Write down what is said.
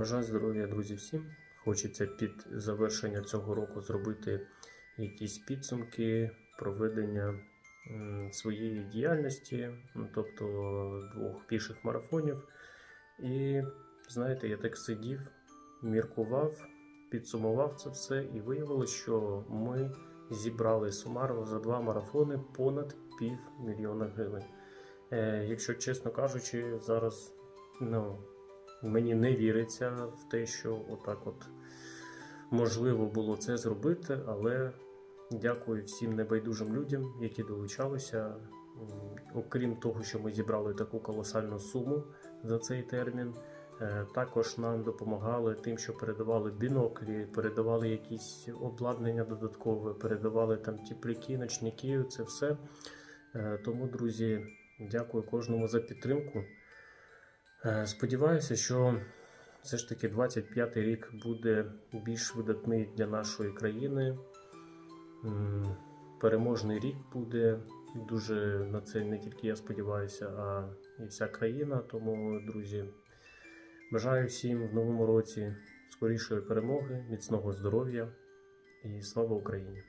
Бажаю здоров'я, друзі, всім. Хочеться під завершення цього року зробити якісь підсумки проведення своєї діяльності, ну, тобто двох піших марафонів. І знаєте, я так сидів, міркував, підсумував це все, і виявилося, що ми зібрали сумарно за два марафони понад пів мільйона гривень. Е, якщо чесно кажучи, зараз ну, мені не віриться в те, що отак от можливо було це зробити, але дякую всім небайдужим людям, які долучалися. Окрім того, що ми зібрали таку колосальну суму за цей термін, е, також нам допомагали тим, що передавали біноклі, передавали якісь обладнання додаткове, передавали там тіпляки, ночники, це все. Е, Тому, друзі, дякую кожному за підтримку. Е, Сподіваюся, що все ж таки 25-й рік буде більш видатний для нашої країни. Переможний рік буде. Дуже на це не тільки я сподіваюся, а і вся країна. Тому, друзі, бажаю всім в новому році скорішої перемоги, міцного здоров'я і слава Україні!